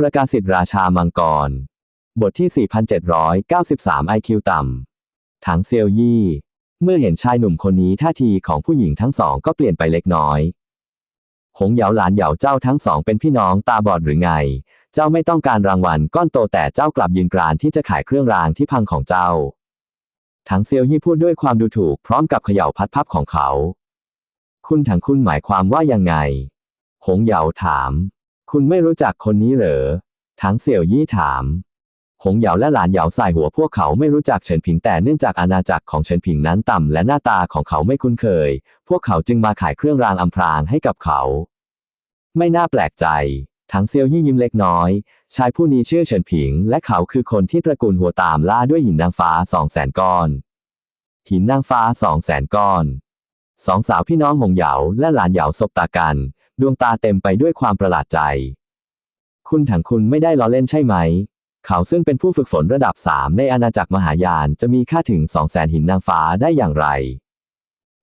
ประกาศสิทธิราชามังกร บทที่ 4793 IQ ต่ำ ถังเซียวยี่ เมื่อเห็นชายหนุ่มคนนี้ท่าทีของผู้หญิงทั้งสองก็เปลี่ยนไปเล็กน้อย หงเหยาหลานเหยาเจ้าทั้งสองเป็นพี่น้องตาบอดหรือไง เจ้าไม่ต้องการรางวัลก้อนโตแต่เจ้ากลับยืนกรานที่จะขายเครื่องรางที่พังของเจ้า ถังเซียวยี่พูดด้วยความดูถูกพร้อมกับเขย่าพัดพับของเขา คุณถังคุณหมายความว่ายังไง หงเหยาถาม คุณไม่รู้จักคนนี้เหรอถังเสี่ยวยี่ถาม หงเหยาและหลานเหยาสายหัวพวกเขาไม่รู้จักเฉินผิงแต่เนื่องจากอาณาจักรของเฉินผิงนั้นต่ำและหน้าตาของเขาไม่คุ้นเคย พวกเขาจึงมาขายเครื่องรางอำพรางให้กับเขา ไม่น่าแปลกใจถังเซียวยี่ยิ้มเล็กน้อย ชายผู้นี้ชื่อเฉินผิง และเขาคือคนที่ตระกูลหัวตามล่าด้วยหินนางฟ้าสองแสนก้อน หินนางฟ้าสองแสนก้อน สองสาวพี่น้องหงเหยาและหลานเหยาสบตากัน ดวงตาเต็มไปด้วยความประหลาดใจ คุณถังคุณไม่ได้ล้อเล่นใช่ไหม เขาซึ่งเป็นผู้ฝึกฝนระดับสามในอาณาจักรมหายานจะมีค่าถึงสองแสนหินนางฟ้าได้อย่างไร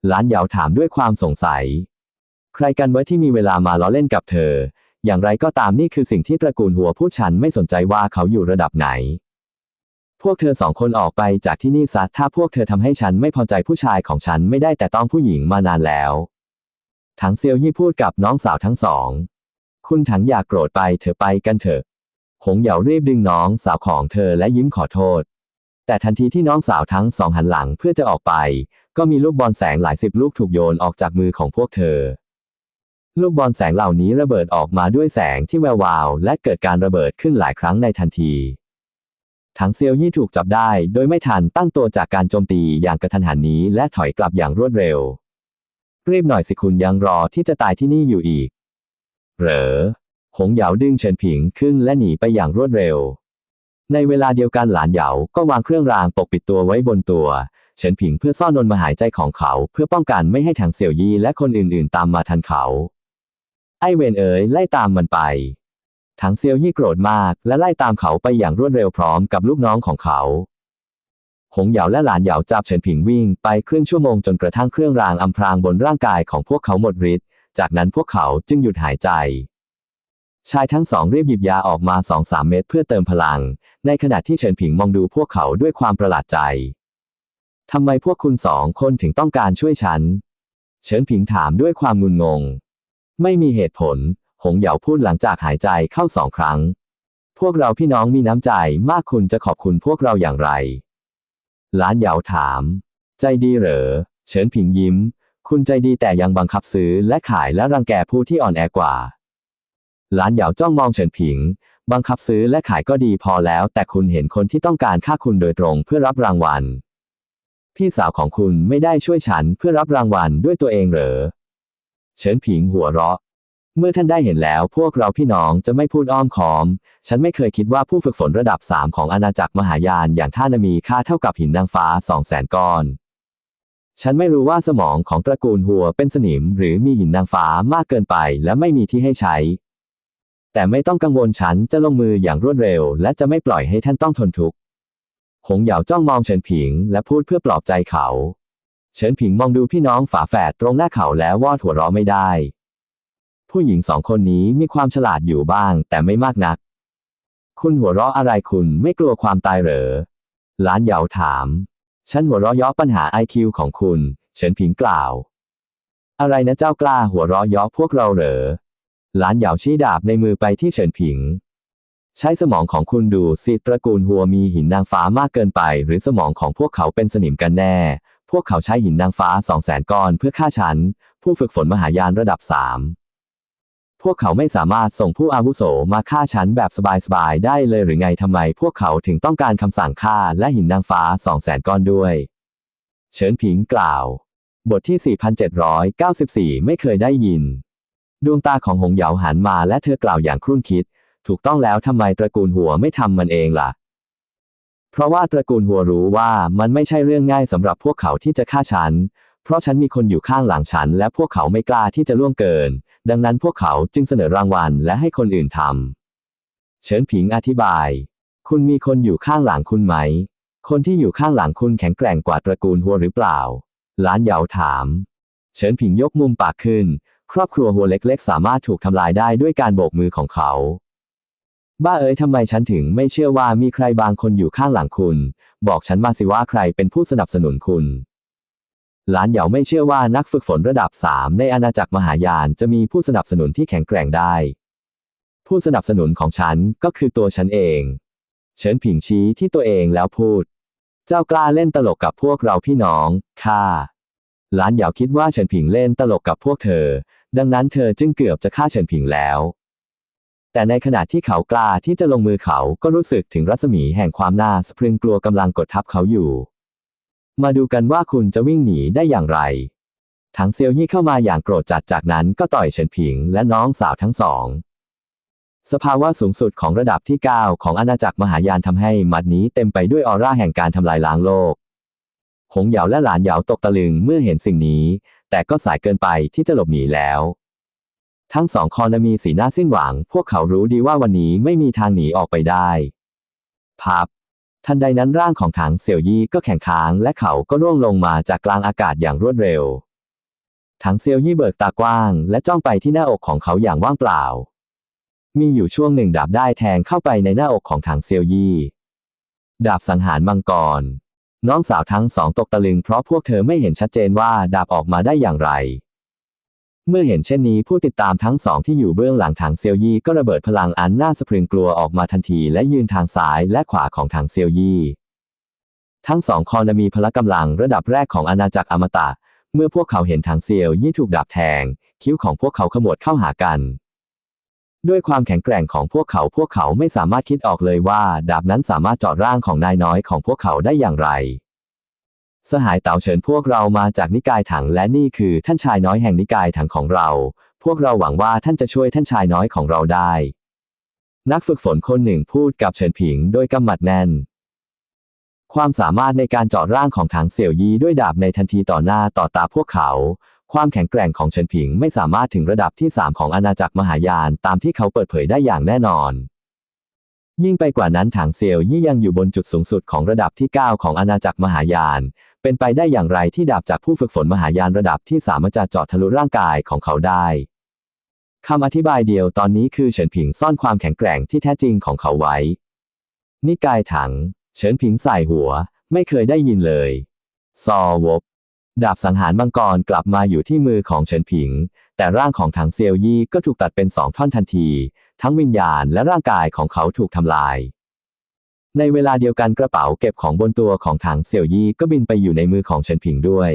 หลานเหยาถามด้วยความสงสัย ใครกันไว้ที่มีเวลามาล้อเล่นกับเธอ อย่างไรก็ตามนี่คือสิ่งที่ตระกูลหัวผู้ฉันไม่สนใจว่าเขาอยู่ระดับไหน พวกเธอสองคนออกไปจากที่นี่ซะถ้าพวกเธอทำให้ฉันไม่พอใจผู้ชายของฉันไม่ได้แต่ต้องผู้หญิงมานานแล้ว ถังเซียวยี่พูดกับน้องสาวทั้งสอง คุณถังอย่ากโกรธไปเถอะไปกันเถอะ หงเหยารีบดึงน้องสาวของเธอและยิ้มขอโทษ แต่ทันทีที่น้องสาวทั้งสองหันหลังเพื่อจะออกไป ก็มีลูกบอลแสงหลายสิบลูกถูกโยนออกจากมือของพวกเธอ ลูกบอลแสงเหล่านี้ระเบิดออกมาด้วยแสงที่แวววาว และเกิดการระเบิดขึ้นหลายครั้งในทันทีถังเซียวยี่ถูกจับได้ โดยไม่ทันตั้งตัวจากการโจมตีอย่างกระทันหันนี้และถอยกลับอย่างรวดเร็ว รีบหน่อยสิคุณยังรอที่จะตายที่นี่อยู่อีก เหรอ หงเหยาดึงเฉินผิงขึ้นและหนีไปอย่างรวดเร็ว ในเวลาเดียวกันหลานเหยาก็วางเครื่องรางปกปิดตัวไว้บนตัว เฉินผิงเพื่อซ่อนนนมาหายใจของเขา เพื่อป้องกันไม่ให้ถังเสี่ยวยี่และคนอื่นๆ ตามมาทันเขา ไอเวนเอ๋ยไล่ตามมันไป ถังเซียวยี่โกรธมากและไล่ตามเขาไปอย่างรวดเร็วพร้อมกับลูกน้องของเขา หงเหยาและหลานเหยาจับเฉินผิงวิ่งไปครึ่งชั่วโมงจนกระทั่งเครื่องรางอำพรางบนร่างกายของพวกเขาหมดฤทธิ์ จากนั้นพวกเขาจึงหยุดหายใจ ชายทั้งสองรีบหยิบยาออกมาสองสามเม็ดเพื่อเติมพลัง ในขณะที่เฉินผิงมองดูพวกเขาด้วยความประหลาดใจ ทำไมพวกคุณสองคนถึงต้องการช่วยฉัน เฉินผิงถามด้วยความงุนงง ไม่มีเหตุผล หงเหยาพูดหลังจากหายใจเข้าสองครั้ง พวกเราพี่น้องมีน้ำใจมากคุณจะขอบคุณพวกเราอย่างไร ลานเหยาถาม ใจดีเหรอ เฉินผิงยิ้ม คุณใจดีแต่ยังบังคับซื้อและขายและรังแกผู้ที่อ่อนแอกว่าหลานเหยาจ้องมองเฉินผิง บังคับซื้อและขายก็ดีพอแล้ว แต่คุณเห็นคนที่ต้องการค่าคุณโดยตรงเพื่อรับรางวัล พี่สาวของคุณไม่ได้ช่วยฉันเพื่อรับรางวัลด้วยตัวเองเหรอ เฉินผิงหัวเราะ เมื่อท่านได้เห็นแล้วพวกเราพี่น้องจะไม่พูดอ้อมค้อม ฉันไม่เคยคิดว่าผู้ฝึกฝนระดับสามของอาณาจักรมหายานอย่างท่านมีค่าเท่ากับหินนางฟ้าสองแสนก้อน ฉันไม่รู้ว่าสมองของตระกูลหัวเป็นสนิม หรือมีหินนางฟ้ามากเกินไปและไม่มีที่ให้ใช้ แต่ไม่ต้องกังวลฉันจะลงมืออย่างรวดเร็ว และจะไม่ปล่อยให้ท่านต้องทนทุกข์ หงเหยาจ้องมองเฉินผิง และพูดเพื่อปลอบใจเขา เฉินผิงมองดูพี่น้องฝาแฝดตรงหน้าเขาแล้ววอดหัวเราะไม่ได้ ผู้หญิงสองคนนี้มีความฉลาดอยู่บ้าง แต่ไม่มากนัก คุณหัวเราะอะไรคุณไม่กลัวความตายเหรอ หลานเหยาถาม ฉันหัวเราะยาะปัญหาไอคิวของคุณ เฉินผิงกล่าว อะไรนะเจ้ากล้าหัวเราะยาะพวกเราเหรอ หลานเหยาชี้ดาบในมือไปที่เฉินผิง ใช้สมองของคุณดูสิตระกูลหัวมีหินนางฟ้ามากเกินไป หรือสมองของพวกเขาเป็นสนิมกันแน่ พวกเขาใช้หินนางฟ้าสองแสนก้อนเพื่อฆ่าฉัน ผู้ฝึกฝนมหายานระดับสาม พวกเขาไม่สามารถส่งผู้อาวุโสมาฆ่าฉันแบบสบายๆได้เลยหรือไงทำไมพวกเขาถึงต้องการคำสั่งฆ่าและหินนางฟ้าสองแสนก้อนด้วย เฉินผิงกล่าว บทที่ 4794 ไม่เคยได้ยิน ดวงตาของหงเหยาหันมาและเธอกล่าวอย่างครุ่นคิด ถูกต้องแล้วทำไมตระกูลหัวไม่ทำมันเองล่ะ เพราะว่าตระกูลหัวรู้ว่ามันไม่ใช่เรื่องง่ายสำหรับพวกเขาที่จะฆ่าฉัน เพราะฉันมีคนอยู่ข้างหลังฉัน และพวกเขาไม่กล้าที่จะล่วงเกิน ดังนั้นพวกเขาจึงเสนอรางวัลและให้คนอื่นทำ เฉินผิงอธิบาย คุณมีคนอยู่ข้างหลังคุณไหม คนที่อยู่ข้างหลังคุณแข็งแกร่งกว่าตระกูลหัวหรือเปล่า หลานเหยาถาม เฉินผิงยกมุมปากขึ้น ครอบครัวหัวเล็กๆ สามารถถูกทำลายได้ด้วยการโบกมือของเขา บ้าเอ๋ยทำไมฉันถึงไม่เชื่อว่ามีใครบางคนอยู่ข้างหลังคุณ บอกฉันมาสิว่าใครเป็นผู้สนับสนุนคุณ หลานเหยาไม่เชื่อว่านักฝึกฝนระดับสามในอาณาจักรมหายานจะมีผู้สนับสนุนที่แข็งแกร่งได้ ผู้สนับสนุนของฉันก็คือตัวฉันเอง เฉินผิงชี้ที่ตัวเองแล้วพูด เจ้ากล้าเล่นตลกกับพวกเราพี่น้องค่ะหลานเหยาคิดว่าเฉินผิงเล่นตลกกับพวกเธอ ดังนั้นเธอจึงเกือบจะฆ่าเฉินผิงแล้ว แต่ในขณะที่เขากล้าที่จะลงมือเขาก็รู้สึกถึงรัศมีแห่งความน่าสะพรึงกลัวกำลังกดทับเขาอยู่ มาดูกันว่าคุณจะวิ่งหนีได้อย่างไร ถังเซียวยี่เข้ามาอย่างโกรธจัดจากนั้นก็ต่อยเฉินผิงและน้องสาวทั้งสอง สภาวะสูงสุดของระดับที่ 9 ของอาณาจักรมหายานทำให้หมัดนี้เต็มไปด้วยออร่าแห่งการทำลายล้างโลก หงเหยาและหลานเหยาตกตะลึงเมื่อเห็นสิ่งนี้ แต่ก็สายเกินไปที่จะหลบหนีแล้ว ทั้งสองคอนมีสีหน้าสิ้นหวัง พวกเขารู้ดีว่าวันนี้ไม่มีทางหนีออกไปได้ พับ ทันใดนั้นร่างของถังเสี่ยวยี่ก็แข็งค้าง และเขาก็ร่วงลงมาจากกลางอากาศอย่างรวดเร็ว ถังเซียวยี่เบิกตากว้าง และจ้องไปที่หน้าอกของเขาอย่างว่างเปล่า มีอยู่ช่วงหนึ่งดาบได้แทงเข้าไปในหน้าอกของถังเซียวยี่ดาบสังหารมังกร น้องสาวทั้งสองตกตะลึงเพราะพวกเธอไม่เห็นชัดเจนว่าดาบออกมาได้อย่างไร เมื่อเห็นเช่นนี้ผู้ติดตามทั้งสองที่อยู่เบื้องหลังถังเซียวยี่ก็ระเบิดพลังอันน่าสะพรึงกลัวออกมาทันทีและยืนทางซ้ายและขวาของถังเซียวยี่ ทั้งสองคอนมีพละกำลังระดับแรกของอาณาจักรอมตะ เมื่อพวกเขาเห็นถังเซียวยี่ถูกดาบแทง คิ้วของพวกเขาขมวดเข้าหากัน ด้วยความแข็งแกร่งของพวกเขาพวกเขาไม่สามารถคิดออกเลยว่า ดาบนั้นสามารถเจาะร่างของนายน้อยของพวกเขาได้อย่างไร สหายเต่าเฉินพวกเรามาจากนิกายถังและนี่คือท่านชายน้อยแห่งนิกายถังของเรา พวกเราหวังว่าท่านจะช่วยท่านชายน้อยของเราได้ นักฝึกฝนคนหนึ่งพูดกับเฉินผิงโดยกำมัดแน่น ความสามารถในการเจาะร่างของถังเสี่ยวยีด้วยดาบในทันทีต่อหน้าต่อตาพวกเขา ความแข็งแกร่งของเฉินผิงไม่สามารถถึงระดับที่ 3 ของอาณาจักรมหายานตามที่เขาเปิดเผยได้อย่างแน่นอน ยิ่งไปกว่านั้นถังเซียวยี่ยังอยู่บนจุดสูงสุดของระดับที่ 9 ของอาณาจักรมหายาน เป็นไปได้อย่างไรที่ดาบจากผู้ฝึกฝนมหายานระดับที่สามารถจะเจาะทะลุร่างกายของเขาได้คำอธิบายเดียวตอนนี้คือเฉินผิงซ่อนความแข็งแกร่งที่แท้จริงของเขาไว้ นิกายถัง เฉินผิงใส่หัว ไม่เคยได้ยินเลย ซอวบ ดาบสังหารมังกรกลับมาอยู่ที่มือของเฉินผิง แต่ร่างของถังเซียวยี่ก็ถูกตัดเป็นสองท่อนทันที ทั้งวิญญาณและร่างกายของเขาถูกทำลาย ในเวลาเดียวกันกระเป๋าเก็บของบนตัวของถังเสี่ยวยี่ก็บินไปอยู่ในมือของเฉินผิงด้วย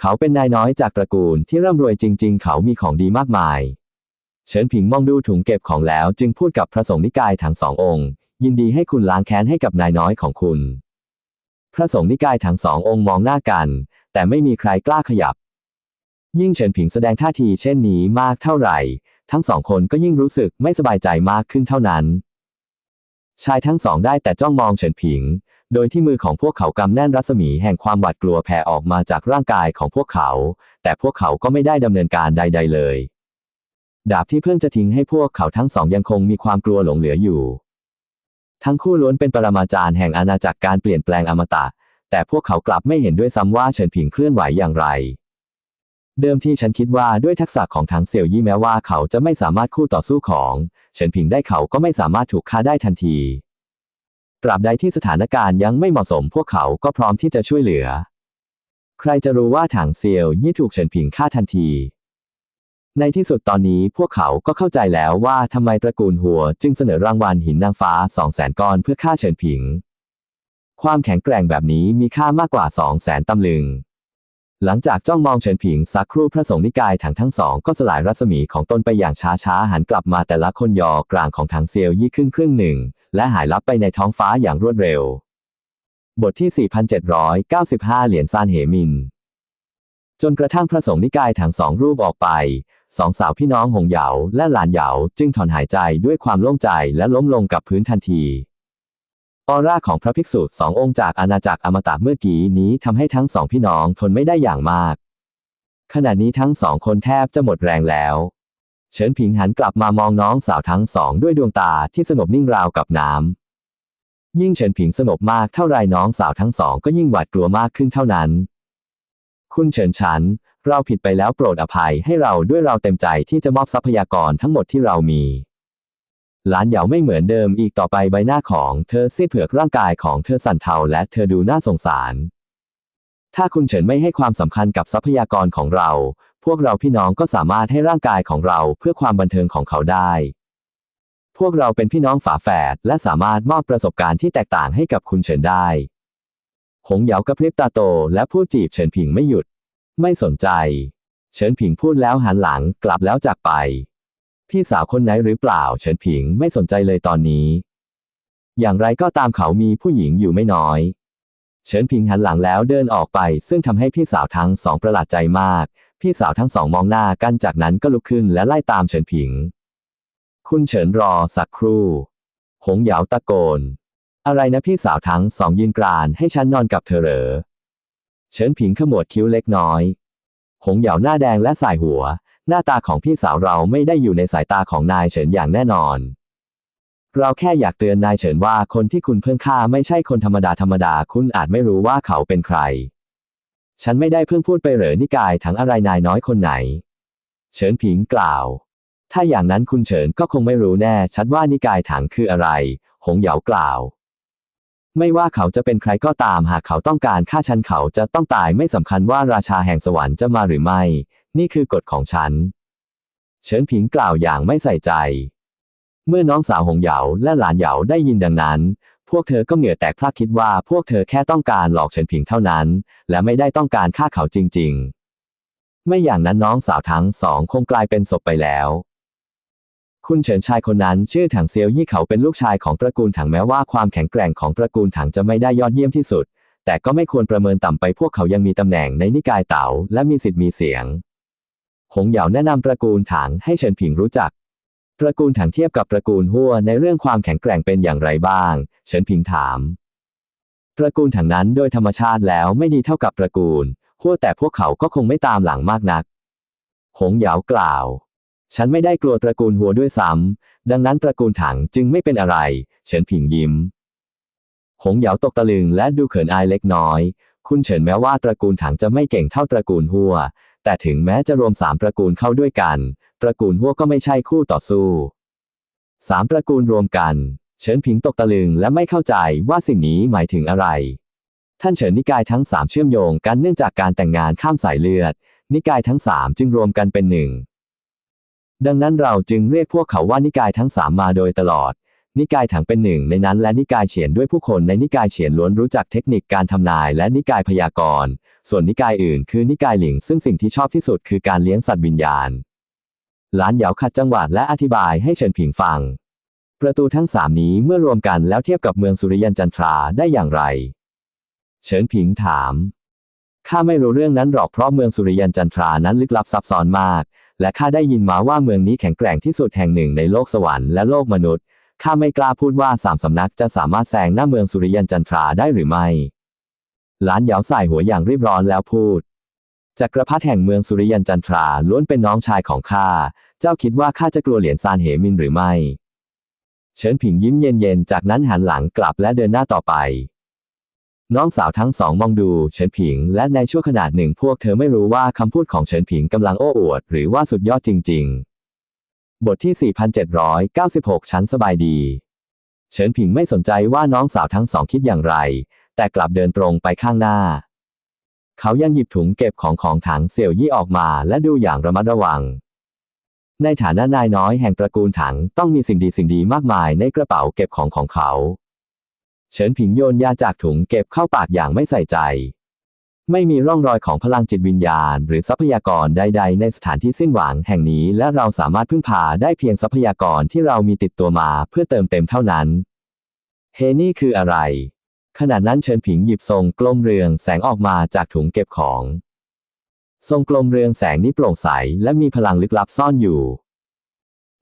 เขาเป็นนายน้อยจากตระกูลที่ร่ำรวยจริง ๆ เขามีของดีมากมาย เฉินผิงมองดูถุงเก็บของแล้วจึงพูดกับพระสงฆ์นิกายทั้งสององค์ ยินดีให้คุณล้างแค้นให้กับนายน้อยของคุณ พระสงฆ์นิกายทั้งสององค์มองหน้ากัน แต่ไม่มีใครกล้าขยับ ยิ่งเฉินผิงแสดงท่าทีเช่นนี้มากเท่าไหร่ ทั้งสองคนก็ยิ่งรู้สึกไม่สบายใจมากขึ้นเท่านั้น ชายทั้งสองได้แต่จ้องมองเฉินผิง โดยที่มือของพวกเขากำแน่นรัศมีแห่งความหวาดกลัวแผ่ออกมาจากร่างกายของพวกเขา แต่พวกเขาก็ไม่ได้ดำเนินการใด ๆ เลย ดาบที่เพิ่งจะทิ้งให้พวกเขาทั้งสองยังคงมีความกลัวหลงเหลืออยู่ ทั้งคู่ล้วนเป็นปรมาจารย์แห่งอาณาจักรการเปลี่ยนแปลงอมตะ แต่พวกเขากลับไม่เห็นด้วยซ้ำว่าเฉินผิงเคลื่อนไหวอย่างไรเดิมที่ฉันคิดว่าด้วยทักษะของทางเสี่ยวยี่แม้ว่าเขาจะไม่สามารถคู่ต่อสู้ของ เฉินผิงได้เขาก็ไม่สามารถถูกฆ่าได้ทันที ตราบใดที่สถานการณ์ยังไม่เหมาะสมพวกเขาก็พร้อมที่จะช่วยเหลือ ใครจะรู้ว่าถังเซียวยี่ถูกเฉินผิงฆ่าทันที ในที่สุดตอนนี้พวกเขาก็เข้าใจแล้วว่าทำไมตระกูลหัว จึงเสนอรางวัลหินนางฟ้าสองแสนก้อนเพื่อฆ่าเฉินผิง ความแข็งแกร่งแบบนี้มีค่ามากกว่าสองแสนตำลึง หลังจากจ้องมองเฉินผิงสักครู่พระสงฆ์นิกายถังทั้งสองก็สลายรัศมีของตนไปอย่างช้าๆ หันกลับมาแต่ละคนยอกลางของถังเซียวยี่ขึ้นครึ่งหนึ่ง และหายลับไปในท้องฟ้าอย่างรวดเร็ว บทที่ 4795 เหรียญซานเหมิน จนกระทั่งพระสงฆ์นิกายถังสองรูปออกไป สองสาวพี่น้องหงเหยาและหลานเหยาจึงถอนหายใจด้วยความโล่งใจและล้มลงกับพื้นทันที ออร่าของพระภิกษุสององค์จากอาณาจักรอมตะเมื่อกี้นี้ทำให้ทั้งสองพี่น้องทนไม่ได้อย่างมาก ขณะนี้ทั้งสองคนแทบจะหมดแรงแล้ว เฉินผิงหันกลับมามองน้องสาวทั้งสองด้วยดวงตาที่สงบนิ่งราวกับน้ำ ยิ่งเฉินผิงสงบมากเท่าไรน้องสาวทั้งสองก็ยิ่งหวาดกลัวมากขึ้นเท่านั้น คุณเฉินฉัน เราผิดไปแล้วโปรดอภัยให้เราด้วยเราเต็มใจที่จะมอบทรัพยากรทั้งหมดที่เรามี ลานเหยาไม่เหมือนเดิมอีกต่อไปใบหน้าของเธอซีดเผือกร่างกายของเธอสั่นเทาและเธอดูน่าสงสาร ถ้าคุณเฉินไม่ให้ความสำคัญกับทรัพยากรของเรา พวกเราพี่น้องก็สามารถให้ร่างกายของเราเพื่อความบันเทิงของเขาได้ พวกเราเป็นพี่น้องฝาแฝดและสามารถมอบประสบการณ์ที่แตกต่างให้กับคุณเฉินได้ หงเหยากระพริบตาโตและพูดจีบเฉินผิงไม่หยุด ไม่สนใจ เฉินผิงพูดแล้วหันหลังกลับแล้วจากไป พี่สาวคนไหนหรือเปล่า เฉินผิงไม่สนใจเลยตอนนี้ อย่างไรก็ตามเขามีผู้หญิงอยู่ไม่น้อย เฉินผิงหันหลังแล้วเดินออกไป ซึ่งทำให้พี่สาวทั้งสองประหลาดใจมาก พี่สาวทั้งสองมองหน้ากันจากนั้นก็ลุกขึ้นและไล่ตามเฉินผิง คุณเฉินรอสักครู่ หงเหยาตะโกน อะไรนะพี่สาวทั้งสองยืนกรานให้ฉันนอนกับเธอเหรอ เฉินผิงขมวดคิ้วเล็กน้อย หงเหยาหน้าแดงและสายหัว หน้าตาของพี่สาวเราไม่ได้อยู่ในสายตาของนายเฉินอย่างแน่นอน เราแค่อยากเตือนนายเฉินว่าคนที่คุณเพิ่งฆ่าไม่ใช่คนธรรมดาธรรมดาคุณอาจไม่รู้ว่าเขาเป็นใคร ฉันไม่ได้เพิ่งพูดไปเหรอนิกายทั้งอะไรนายน้อยคนไหน เฉินผิงกล่าว ถ้าอย่างนั้นคุณเฉินก็คงไม่รู้แน่ชัดว่านิกายถังคืออะไร หงเหยากล่าวไม่ว่าเขาจะเป็นใครก็ตามหากเขาต้องการฆ่าฉันเขาจะต้องตายไม่สำคัญว่าราชาแห่งสวรรค์จะมาหรือไม่ นี่คือกฎของฉัน เฉินผิงกล่าวอย่างไม่ใส่ใจ เมื่อน้องสาวหงเหยาและหลานเหยาได้ยินดังนั้น พวกเธอก็เหงื่อแตกพลากคิดว่าพวกเธอแค่ต้องการหลอกเฉินผิงเท่านั้น และไม่ได้ต้องการฆ่าเขาจริง ๆ ไม่อย่างนั้นน้องสาวทั้งสองคงกลายเป็นศพไปแล้วคุณเฉินชายคนนั้นชื่อถังเซียวยี่เขาเป็นลูกชายของตระกูลถังแม้ว่าความแข็งแกร่งของตระกูลถังจะไม่ได้ยอดเยี่ยมที่สุด แต่ก็ไม่ควรประเมินต่ำไปพวกเขายังมีตำแหน่งในนิกายเต๋าและมีสิทธิ์มีเสียง หงเหยาแนะนำตระกูลถังให้เฉินผิงรู้จัก ตระกูลถังเทียบกับตระกูลหัวในเรื่องความแข็งแกร่งเป็นอย่างไรบ้าง เฉินผิงถาม ตระกูลถังนั้นโดยธรรมชาติแล้วไม่ดีเท่ากับตระกูลหัวแต่พวกเขาก็คงไม่ตามหลังมากนัก หงเหยากล่าว ฉันไม่ได้กลัวตระกูลหัวด้วยซ้ำดังนั้นตระกูลถังจึงไม่เป็นอะไร เฉินผิงยิ้ม หงเหยาตกตะลึงและดูเขินอายเล็กน้อย คุณเฉินแม้ว่าตระกูลถังจะไม่เก่งเท่าตระกูลหัว แต่ถึงแม้จะรวมสามตระกูลเข้าด้วยกัน ตระกูลหัวก็ไม่ใช่คู่ต่อสู้สามตระกูลรวมกัน เฉินผิงตกตะลึงและไม่เข้าใจว่าสิ่งนี้หมายถึงอะไร ท่านเฉินนิกายทั้งสามเชื่อมโยงกันเนื่องจากการแต่งงานข้ามสายเลือด นิกายทั้งสามจึงรวมกันเป็นหนึ่งดังนั้นเราจึงเรียกพวกเขาว่านิกายทั้งสามมาโดยตลอด นิกายถังเป็นหนึ่งในนั้นและนิกายเฉียนด้วยผู้คนในนิกายเฉียนล้วนรู้จักเทคนิคการทำนายและนิกายพยากรณ์ ส่วนนิกายอื่นคือนิกายหลิงซึ่งสิ่งที่ชอบที่สุดคือการเลี้ยงสัตว์วิญญาณหลานเหยาขัดจังหวัดและอธิบายให้เฉินผิงฟัง ประตูทั้งสามนี้เมื่อรวมกันแล้วเทียบกับเมืองสุริยันจันทราได้อย่างไร เฉินผิงถาม ข้าไม่รู้เรื่องนั้นหรอกเพราะเมืองสุริยันจันทรานั้นลึกลับซับซ้อนมาก และข้าได้ยินมาว่าเมืองนี้แข็งแกร่งที่สุดแห่งหนึ่งในโลกสวรรค์และโลกมนุษย์ ข้าไม่กล้าพูดว่าสามสำนักจะสามารถแซงหน้าเมืองสุริยันจันทราได้หรือไม่หลานเหยาใส่หัวอย่างรีบร้อนแล้วพูด จักรพรรดิแห่งเมืองสุริยันจันทราล้วนเป็นน้องชายของข้า เจ้าคิดว่าข้าจะกลัวเหรียญซานเหมินหรือไม่ เฉินผิงยิ้มเย็นๆ จากนั้นหันหลังกลับและเดินหน้าต่อไป น้องสาวทั้งสองมองดูเฉินผิง และในชั่วขณะหนึ่งพวกเธอไม่รู้ว่าคำพูดของเฉินผิงกำลังโอ้อวด หรือว่าสุดยอดจริง ๆ บทที่ 4796 ชั้นสบายดี เฉินผิงไม่สนใจว่าน้องสาวทั้งสองคิดอย่างไร แต่กลับเดินตรงไปข้างหน้า เขายังหยิบถุงเก็บของของถังเสี่ยวยี่ออกมาและดูอย่างระมัดระวัง ในฐานะนายน้อยแห่งตระกูลถังต้องมีสิ่งดีสิ่งดีมากมายในกระเป๋าเก็บของของเขา เฉินผิงโยนยาจากถุงเก็บเข้าปากอย่างไม่ใส่ใจ ไม่มีร่องรอยของพลังจิตวิญญาณ หรือทรัพยากรใด ๆ ในสถานที่สิ้นหวังแห่งนี้ และเราสามารถพึ่งพาได้เพียงทรัพยากรที่เรามีติดตัวมาเพื่อเติมเต็มเท่านั้น เฮนี่คืออะไร ขณะนั้นเฉินผิงหยิบทรงกลมเรืองแสงออกมาจากถุงเก็บของ ทรงกลมเรืองแสงนี้โปร่งใสและมีพลังลึกลับซ่อนอยู่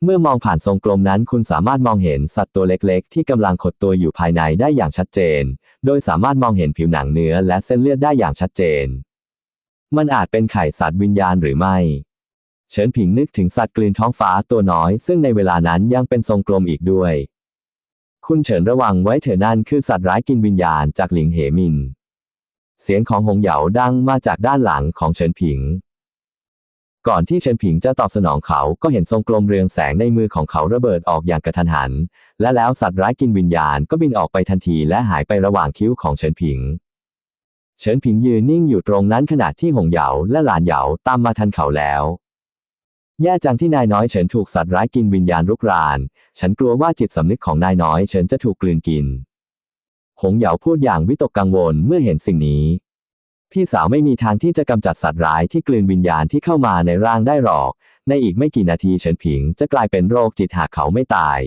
เมื่อมองผ่านทรงกลมนั้นคุณสามารถมองเห็นสัตว์ตัวเล็กๆ ที่กำลังขดตัวอยู่ภายในได้อย่างชัดเจน โดยสามารถมองเห็นผิวหนังเนื้อและเส้นเลือดได้อย่างชัดเจน มันอาจเป็นไข่สัตว์วิญญาณหรือไม่ เฉินผิงนึกถึงสัตว์กลืนท้องฟ้าตัวน้อย ซึ่งในเวลานั้นยังเป็นทรงกลมอีกด้วย คุณเฉินระวังไว้เถอะนั่นคือสัตว์ร้ายกินวิญญาณจากหลิงเหมิน เสียงของหงเหยาดังมาจากด้านหลังของเฉินผิง ก่อนที่เฉินผิงจะตอบสนองเขาก็เห็นทรงกลมเรืองแสงในมือของเขาระเบิดออกอย่างกระทันหัน และแล้วสัตว์ร้ายกินวิญญาณก็บินออกไปทันทีและหายไประหว่างคิ้วของเฉินผิง เฉินผิงยืนนิ่งอยู่ตรงนั้นขณะที่หงเหยาและหลานเหยาตามมาทันเขาแล้วแย่จังที่นายน้อยเฉินถูกสัตว์ร้ายกินวิญญาณรุกราน ฉันกลัวว่าจิตสำนึกของนายน้อยเฉินจะถูกกลืนกิน หงเหยาพูดอย่างวิตกกังวลเมื่อเห็นสิ่งนี้ พี่สาวไม่มีทางที่จะกำจัดสัตว์ร้ายที่กลืนวิญญาณที่เข้ามาในร่างได้หรอก ในอีกไม่กี่นาทีเฉินผิงจะกลายเป็นโรคจิตหากเขาไม่ตาย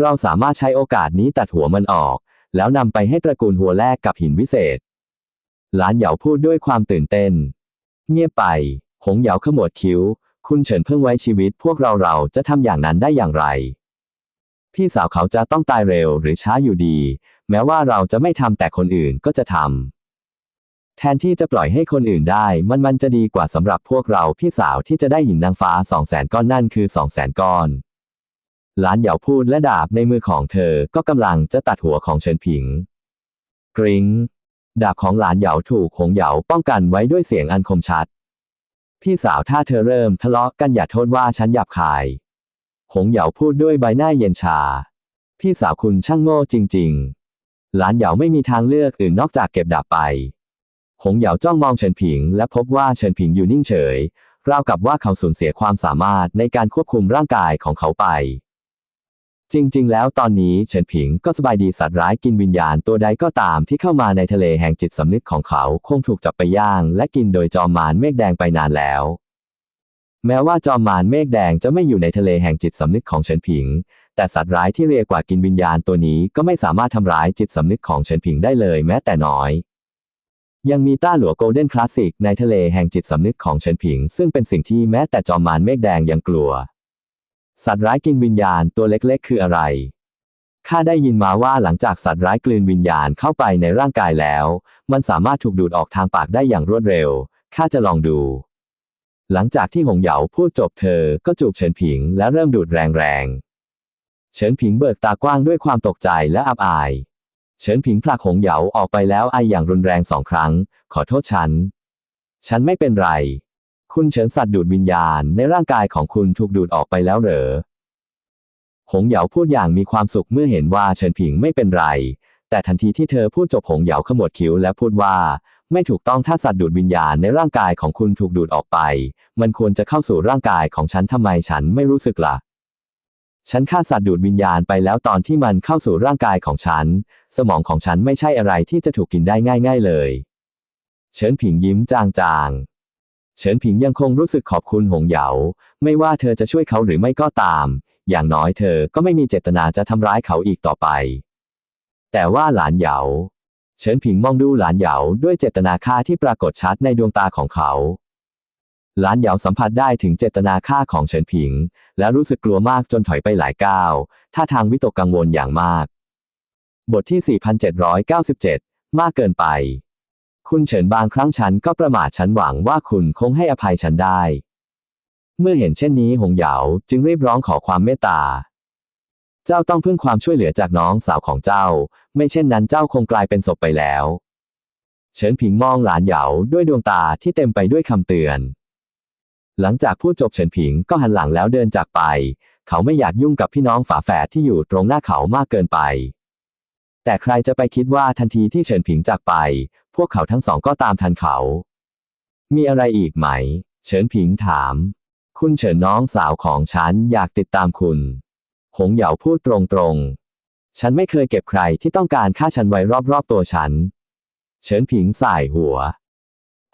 เราสามารถใช้โอกาสนี้ตัดหัวมันออก แล้วนำไปให้ตระกูลหัวแลกกับหินวิเศษ หลานเหยาพูดด้วยความตื่นเต้น เงียบไป หงเหยาขมวดคิ้ว คุณเฉินเพิ่งไว้ชีวิต พวกเราเราจะทำอย่างนั้นได้อย่างไร พี่สาวเขาจะต้องตายเร็วหรือช้าอยู่ดี แม้ว่าเราจะไม่ทำแต่คนอื่นก็จะทำ แทนที่จะปล่อยให้คนอื่นได้ มันมันจะดีกว่าสำหรับพวกเราพี่สาวที่จะได้หินนางฟ้าสองแสนก้อนนั่นคือสองแสนก้อนหลานเหยาพูดและดาบในมือของเธอก็กำลังจะตัดหัวของเฉินผิง กริง้งดาบของหลานเหยาถูกหงเหยาป้องกันไว้ด้วยเสียงอันคมชัด พี่สาวถ้าเธอเริ่มทะเลาะกันอย่าโทษว่าฉันหยาบคาย หงเหยาพูดด้วยใบหน้าเย็นชา พี่สาวคุณช่างโง่จริง ๆ หลานเหยาไม่มีทางเลือกอื่นนอกจากเก็บดาบไป หงเหยาจ้องมองเฉินผิง และพบว่าเฉินผิงอยู่นิ่งเฉย ราวกับว่าเขาสูญเสียความสามารถในการควบคุมร่างกายของเขาไป จริง ๆ แล้วตอนนี้เฉินผิงก็สบายดีสัตว์ร้ายกินวิญญาณตัวใดก็ตามที่เข้ามาในทะเลแห่งจิตสำนึกของเขาคงถูกจับไปย่าง และกินโดยจอมมารเมฆแดงไปนานแล้ว แม้ว่าจอมมารเมฆแดงจะไม่อยู่ในทะเลแห่งจิตสำนึกของเฉินผิง แต่สัตว์ร้ายที่เรียกว่ากินวิญญาณตัวนี้ก็ไม่สามารถทำร้ายจิตสำนึกของเฉินผิงได้เลยแม้แต่น้อย ยังมีต้าหลัวโกลเด้นคลาสสิกในทะเลแห่งจิตสำนึกของเฉินผิง ซึ่งเป็นสิ่งที่แม้แต่จอมมารเมฆแดงยังกลัว สัตว์ร้ายกินวิญญาณตัวเล็กๆ คืออะไร ข้าได้ยินมาว่าหลังจากสัตว์ร้ายกลืนวิญญาณเข้าไปในร่างกายแล้ว มันสามารถถูกดูดออกทางปากได้อย่างรวดเร็ว ข้าจะลองดู หลังจากที่หงเหยาพูดจบเธอ ก็จูบเฉินผิงและเริ่มดูดแรงๆ เฉินผิงเบิกตากว้างด้วยความตกใจและอับอาย เฉินผิงผลักหงเหยาออกไปแล้วไออย่างรุนแรงสองครั้ง ขอโทษฉัน ฉันไม่เป็นไร คุณเฉินสัตว์ดูดวิญญาณในร่างกายของคุณถูกดูดออกไปแล้วเหรอ หงเหยาพูดอย่างมีความสุขเมื่อเห็นว่าเฉินผิงไม่เป็นไร แต่ทันทีที่เธอพูดจบหงเหยาขมวดคิ้วและพูดว่า ไม่ถูกต้องถ้าสัตว์ดูดวิญญาณในร่างกายของคุณถูกดูดออกไป มันควรจะเข้าสู่ร่างกายของฉันทำไมฉันไม่รู้สึกละ่ะ ฉันฆ่าสัตว์ดูดวิญญาณไปแล้วตอนที่มันเข้าสู่ร่างกายของฉัน สมองของฉันไม่ใช่อะไรที่จะถูกกินได้ง่าย ๆเลย เฉินผิงยิ้มจางๆ เฉินผิงยังคงรู้สึกขอบคุณหงเหยา ไม่ว่าเธอจะช่วยเขาหรือไม่ก็ตาม อย่างน้อยเธอก็ไม่มีเจตนาจะทำร้ายเขาอีกต่อไป แต่ว่าหลานเหยา เฉินผิงมองดูหลานเหยาด้วยเจตนาฆ่าที่ปรากฏชัดในดวงตาของเขา ลานเหยาสัมผัสได้ถึงเจตนาฆ่าของเฉินผิง และรู้สึกกลัวมากจนถอยไปหลายก้าว ท่าทางวิตกกังวลอย่างมาก บทที่ 4797 มากเกินไป คุณเฉินบางครั้งฉันก็ประมาทฉันหวังว่าคุณคงให้อภัยฉันได้ เมื่อเห็นเช่นนี้หงเหยาจึงรีบร้องขอความเมตตา เจ้าต้องพึ่งความช่วยเหลือจากน้องสาวของเจ้า ไม่เช่นนั้นเจ้าคงกลายเป็นศพไปแล้ว เฉินผิงมองหลานเหยาด้วยดวงตาที่เต็มไปด้วยคำเตือน หลังจากพูดจบเฉินผิงก็หันหลังแล้วเดินจากไป เขาไม่อยากยุ่งกับพี่น้องฝาแฝดที่อยู่ตรงหน้าเขามากเกินไป แต่ใครจะไปคิดว่าทันทีที่เฉินผิงจากไป พวกเขาทั้งสองก็ตามทันเขา มีอะไรอีกไหม เฉินผิงถาม คุณเฉินน้องสาวของฉันอยากติดตามคุณ หงเหยาพูดตรงๆ ฉันไม่เคยเก็บใครที่ต้องการฆ่าฉันไว้รอบๆตัวฉัน เฉินผิงสายหัว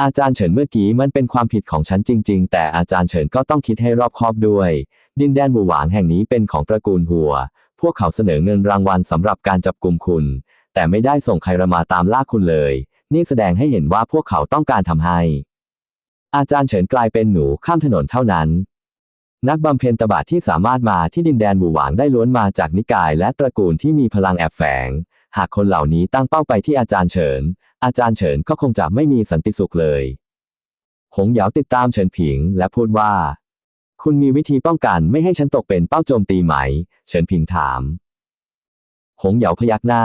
อาจารย์เฉินเมื่อกี้มันเป็นความผิดของฉันจริง ๆ แต่อาจารย์เฉินก็ต้องคิดให้รอบคอบด้วย ดินแดนหมู่หวางแห่งนี้เป็นของตระกูลหัว พวกเขาเสนอเงินรางวัลสำหรับการจับกลุ่มคุณ แต่ไม่ได้ส่งใครมาตามล่าคุณเลย นี่แสดงให้เห็นว่าพวกเขาต้องการทำให้ อาจารย์เฉินกลายเป็นหนูข้ามถนนเท่านั้น นักบำเพ็ญตบะที่สามารถมาที่ดินแดนหมู่หวางได้ล้วนมาจากนิกายและตระกูลที่มีพลังแอบแฝง หากคนเหล่านี้ตั้งเป้าไปที่อาจารย์เฉิน อาจารย์เฉินก็คงจะไม่มีสันติสุขเลย หงเหยาติดตามเฉินผิงและพูดว่า คุณมีวิธีป้องกันไม่ให้ฉันตกเป็นเป้าโจมตีไหม เฉินผิงถาม หงเหยาพยักหน้า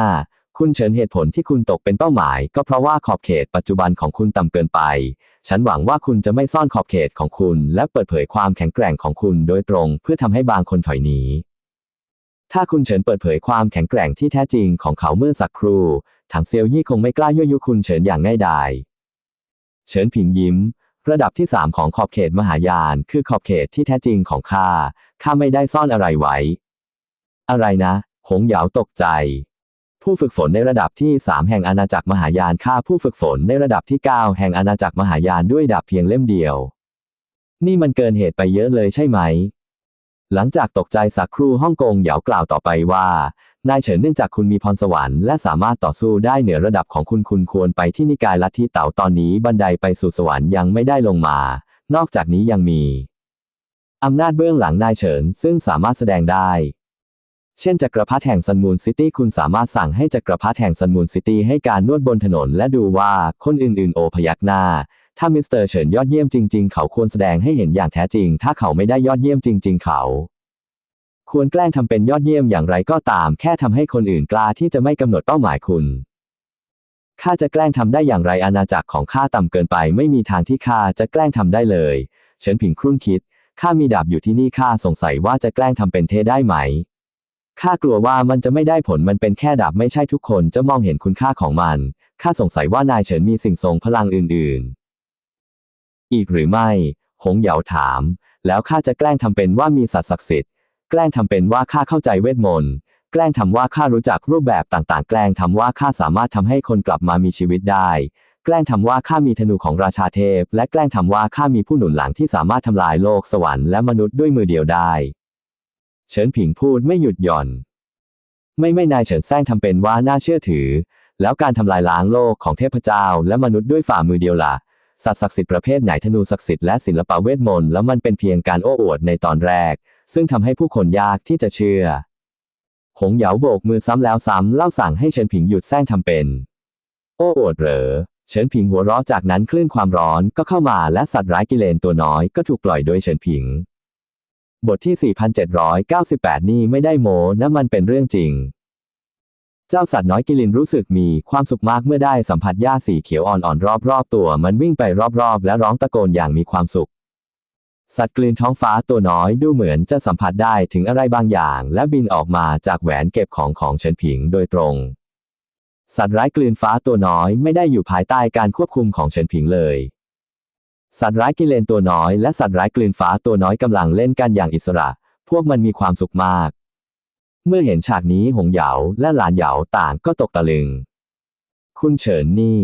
คุณเฉินเหตุผลที่คุณตกเป็นเป้าหมาย ก็เพราะว่าขอบเขตปัจจุบันของคุณต่ำเกินไป ฉันหวังว่าคุณจะไม่ซ่อนขอบเขตของคุณ และเปิดเผยความแข็งแกร่งของคุณโดยตรง เพื่อทำให้บางคนถอยหนีถ้าคุณเฉินเปิดเผยความแข็งแกร่งที่แท้จริงของเขาเมื่อสักครู่ ถังเซียวยี่คงไม่กล้ายั่วยุคุณเฉินอย่างง่ายดายเฉินผิงยิ้ม ระดับที่สามของขอบเขตมหายาน คือขอบเขตที่แท้จริงของข้าข้าไม่ได้ซ่อนอะไรไว้ อะไรนะ หงเหยาตกใจ ผู้ฝึกฝนในระดับที่สามแห่งอาณาจักรมหายานฆ่าผู้ฝึกฝนในระดับที่เก้าแห่งอาณาจักรมหายานด้วยดาบเพียงเล่มเดียว นี่มันเกินเหตุไปเยอะเลยใช่ไหมหลังจากตกใจสักครู่ฮ่องกงเหยากล่าวต่อไปว่า นายเฉินเนื่องจากคุณมีพรสวรรค์และสามารถต่อสู้ได้เหนือระดับของคุณคุณควรไปที่นิกายลัทธิเต๋าตอนนี้บันไดไปสู่สวรรค์ยังไม่ได้ลงมา นอกจากนี้ยังมีอำนาจเบื้องหลังนายเฉินซึ่งสามารถแสดงได้ เช่นจักรพรรดิแห่งซันมูนซิตี้คุณสามารถสั่งให้จักรพรรดิแห่งซันมูนซิตี้ให้การนวดบนถนนและดูว่าคนอื่นๆ โอพยักหน้า ถ้ามิสเตอร์เฉินยอดเยี่ยมจริง ๆ เขาควรแสดงให้เห็นอย่างแท้จริง ถ้าเขาไม่ได้ยอดเยี่ยมจริง ๆ เขา ควรแกล้งทำเป็นยอดเยี่ยมอย่างไรก็ตาม แค่ทำให้คนอื่นกล้าที่จะไม่กำหนดเป้าหมายคุณข้าจะแกล้งทำได้อย่างไรอาณาจักรของข้าต่ำเกินไป ไม่มีทางที่ข้าจะแกล้งทำได้เลยเฉินผิงครุ่นคิดข้ามีดาบอยู่ที่นี่ข้าสงสัยว่าจะแกล้งทำเป็นเทได้ไหมข้ากลัวว่ามันจะไม่ได้ผลมันเป็นแค่ดาบไม่ใช่ทุกคนจะมองเห็นคุณค่าของมันข้าสงสัยว่านายเฉินมีสิ่งทรงพลังอื่น ๆ อีกหรือไม่ หงเหยาถาม แล้วข้าจะแกล้งทำเป็นว่ามีสัตว์ศักดิ์สิทธิ์ แกล้งทำเป็นว่าข้าเข้าใจเวทมนต์ แกล้งทำว่าข้ารู้จักรูปแบบต่างๆ แกล้งทำว่าข้าสามารถทำให้คนกลับมามีชีวิตได้ แกล้งทำว่าข้ามีธนูของราชาเทพ และแกล้งทำว่าข้ามีผู้หนุนหลังที่สามารถทำลายโลกสวรรค์และมนุษย์ด้วยมือเดียวได้ เฉินผิงพูดไม่หยุดหย่อน ไม่ไม่นายเฉินแซงทำเป็นว่าน่าเชื่อถือ แล้วการทำลายล้างโลกของเทพเจ้า และมนุษย์ด้วยฝ่ามือเดียวล่ะสัตว์ศักดิ์สิทธิ์ประเภทไหนธนูศักดิ์สิทธิ์และศิลปะเวทมนต์แล้วมันเป็นเพียงการโอ้อวดในตอนแรก ซึ่งทำให้ผู้คนยากที่จะเชื่อ หงเหยาโบกมือซ้ำแล้วซ้ำเล่าสั่งให้เฉินผิงหยุดแซงทำเป็น โอ้อดเหรอเฉินผิงหัวเราะจากนั้นคลื่นความร้อนก็เข้ามาและสัตว์ร้ายกิเลนตัวน้อยก็ถูกปล่อยโดยเฉินผิง บทที่ 4798 นี่ไม่ได้โมนะมันเป็นเรื่องจริง เจ้าสัตว์น้อยกิลินรู้สึกมีความสุขมากเมื่อได้สัมผัสหญ้าสีเขียวอ่อนๆรอบๆตัว มันวิ่งไปรอบๆ และร้องตะโกนอย่างมีความสุข สัตว์กลืนท้องฟ้าตัวน้อยดูเหมือนจะสัมผัสได้ถึงอะไรบางอย่าง และบินออกมาจากแหวนเก็บของของเฉินผิงโดยตรง สัตว์ร้ายกลืนฟ้าตัวน้อยไม่ได้อยู่ภายใต้การควบคุมของเฉินผิงเลย สัตว์ร้ายกิเลนตัวน้อยและสัตว์ร้ายกลืนฟ้าตัวน้อยกำลังเล่นกันอย่างอิสระ พวกมันมีความสุขมาก เมื่อเห็นฉากนี้หงเหยาและหลานเหยาต่างก็ตกตะลึง คุณเฉินนี่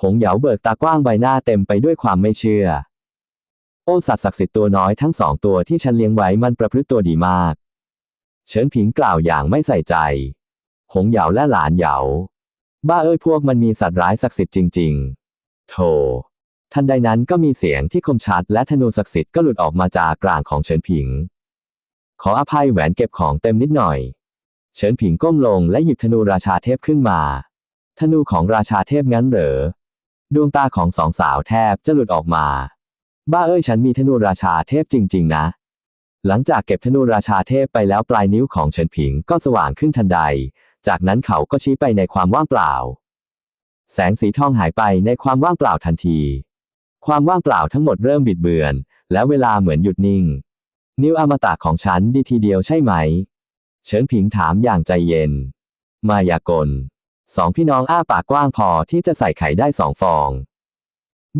หงเหยาเบิกตากว้างใบหน้าเต็มไปด้วยความไม่เชื่อ โอ้สัตว์ศักดิ์สิทธิ์ตัวน้อยทั้งสองตัวที่ฉันเลี้ยงไว้มันประพฤติตัวดีมาก เฉินผิงกล่าวอย่างไม่ใส่ใจ หงเหยาและหลานเหยา บ้าเอ้ยพวกมันมีสัตว์ร้ายศักดิ์สิทธิ์จริง ๆ โธ่ทันใดนั้นก็มีเสียงที่คมชัดและธนูศักดิ์สิทธิ์ก็หลุดออกมาจากกลางของเฉินผิง ขออภัยแหวนเก็บของเต็มนิดหน่อย เฉินผิงก้มลงและหยิบธนูราชาเทพขึ้นมา ธนูของราชาเทพงั้นเหรอ ดวงตาของสองสาวแทบจะหลุดออกมา บ้าเอ้ยฉันมีธนูราชาเทพจริง ๆ นะ หลังจากเก็บธนูราชาเทพไปแล้วปลายนิ้วของเฉินผิงก็สว่างขึ้นทันใด จากนั้นเขาก็ชี้ไปในความว่างเปล่า แสงสีทองหายไปในความว่างเปล่าทันที ความว่างเปล่าทั้งหมดเริ่มบิดเบือน แล้วเวลาเหมือนหยุดนิ่ง นิ้วอมตะของฉันดีทีเดียวใช่ไหม เฉินผิงถามอย่างใจเย็น มายากล สองพี่น้องอ้าปากกว้างพอที่จะใส่ไข่ได้สองฟอง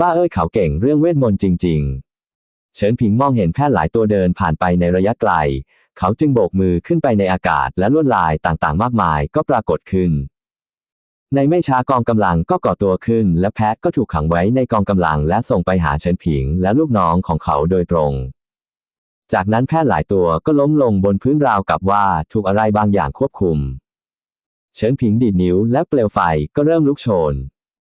บ้าเอ้ยเขาเก่งเรื่องเวทมนต์จริง ๆ เฉินผิงมองเห็นแพทย์หลายตัวเดินผ่านไปในระยะไกล เขาจึงโบกมือขึ้นไปในอากาศและลวดลายต่างๆ มากมายก็ปรากฏขึ้น ในไม่ช้ากองกำลังก็ก่อตัวขึ้น และแพทก็ถูกขังไว้ในกองกำลังและส่งไปหาเฉินผิงและลูกน้องของเขาโดยตรง จากนั้นแพทย์หลายตัวก็ล้มลงบนพื้นราวกับว่าถูกอะไรบางอย่างควบคุม เฉินผิงดีดนิ้วและเปลวไฟก็เริ่มลุกโชน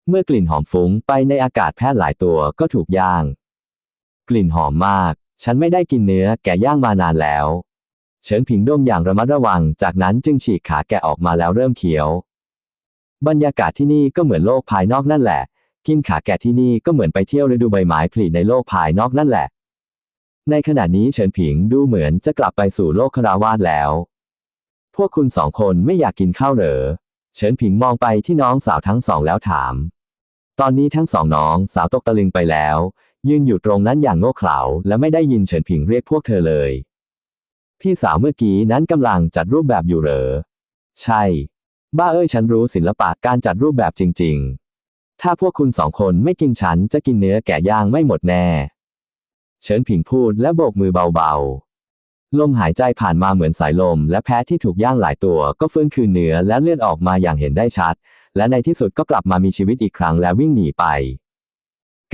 เมื่อกลิ่นหอมฟุ้งไปในอากาศแพทย์หลายตัวก็ถูกย่าง กลิ่นหอมมาก ฉันไม่ได้กินเนื้อแกะย่างมานานแล้ว เฉินผิงดมอย่างระมัดระวัง จากนั้นจึงฉีกขาแกะออกมาแล้วเริ่มเคี้ยว บรรยากาศที่นี่ก็เหมือนโลกภายนอกนั่นแหละ กินขาแกะที่นี่ก็เหมือนไปเที่ยวฤดูใบไม้ผลิในโลกภายนอกนั่นแหละ ในขณะนี้เฉินผิงดูเหมือนจะกลับไปสู่โลกคาราวาสแล้ว พวกคุณสองคนไม่อยากกินข้าวเหรอ เฉินผิงมองไปที่น้องสาวทั้งสองแล้วถาม ตอนนี้ทั้งสองน้องสาวตกตะลึงไปแล้ว ยืนอยู่ตรงนั้นอย่างโง่เขลาและไม่ได้ยินเฉินผิงเรียกพวกเธอเลย พี่สาวเมื่อกี้นั้นกำลังจัดรูปแบบอยู่เหรอ ใช่ บ้าเอ้ยฉันรู้ศิลปะการจัดรูปแบบจริง ๆ ถ้าพวกคุณสองคนไม่กินฉันจะกินเนื้อแกะย่างไม่หมดแน่ เฉินผิงพูดและโบกมือเบาๆ ลมหายใจผ่านมาเหมือนสายลม และแพ้ที่ถูกย่างหลายตัวก็ฟื้นคืนเนื้อและเลือดออกมาอย่างเห็นได้ชัด และในที่สุดก็กลับมามีชีวิตอีกครั้งและวิ่งหนีไป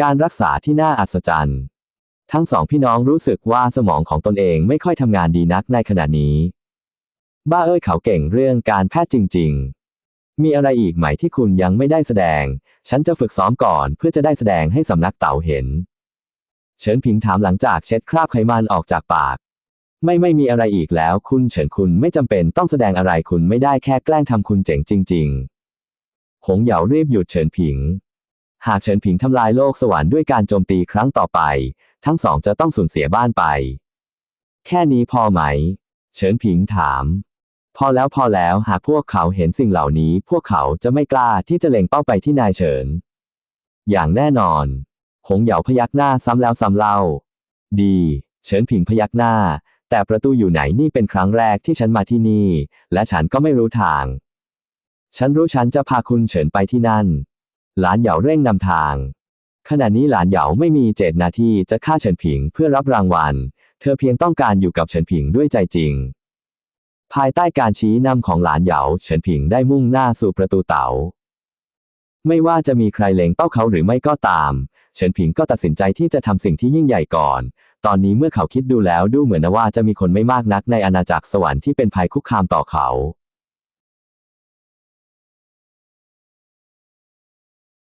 การรักษาที่น่าอัศจรรย์ ทั้งสองพี่น้องรู้สึกว่าสมองของตนเองไม่ค่อยทำงานดีนักในขณะนี้ บ้าเอ้ยเขาเก่งเรื่องการแพทย์จริง ๆ มีอะไรอีกไหมที่คุณยังไม่ได้แสดง ฉันจะฝึกซ้อมก่อนเพื่อจะได้แสดงให้สำนักเต่าเห็น เฉินผิงถามหลังจากเช็ดคราบไขมันออกจากปากไม่ไม่มีอะไรอีกแล้ว คุณเฉินคุณไม่จำเป็นต้องแสดงอะไรคุณไม่ได้แค่แกล้งทำคุณเจ๋งจริง ๆ หงเหยารีบหยุดเฉินผิง หากเฉินผิงทำลายโลกสวรรค์ด้วยการโจมตีครั้งต่อไป ทั้งสองจะต้องสูญเสียบ้านไป แค่นี้พอไหม เฉินผิงถาม พอแล้วพอแล้วหากพวกเขาเห็นสิ่งเหล่านี้ พวกเขาจะไม่กล้าที่จะเล็งเป้าไปที่นายเฉิน อย่างแน่นอน หงเหยาพยักหน้าซ้ำแล้วซ้ำเล่า ดี เฉินผิงพยักหน้า แต่ประตูอยู่ไหนนี่เป็นครั้งแรกที่ฉันมาที่นี่ และฉันก็ไม่รู้ทาง ฉันรู้ฉันจะพาคุณเฉินไปที่นั่น หลานเหยาเร่งนำทาง ขณะนี้หลานเหยาไม่มีเจตนาที่จะฆ่าเฉินผิงเพื่อรับรางวัล เธอเพียงต้องการอยู่กับเฉินผิงด้วยใจจริง ภายใต้การชี้นำของหลานเหยาเฉินผิงได้มุ่งหน้าสู่ประตูเต๋า ไม่ว่าจะมีใครเล็งเป้าเขาหรือไม่ก็ตาม เฉินผิงก็ตัดสินใจที่จะทำสิ่งที่ยิ่งใหญ่ก่อน ตอนนี้เมื่อเขาคิดดูแล้วดูเหมือนว่าจะมีคนไม่มากนักในอาณาจักรสวรรค์ที่เป็นภัยคุกคามต่อเขา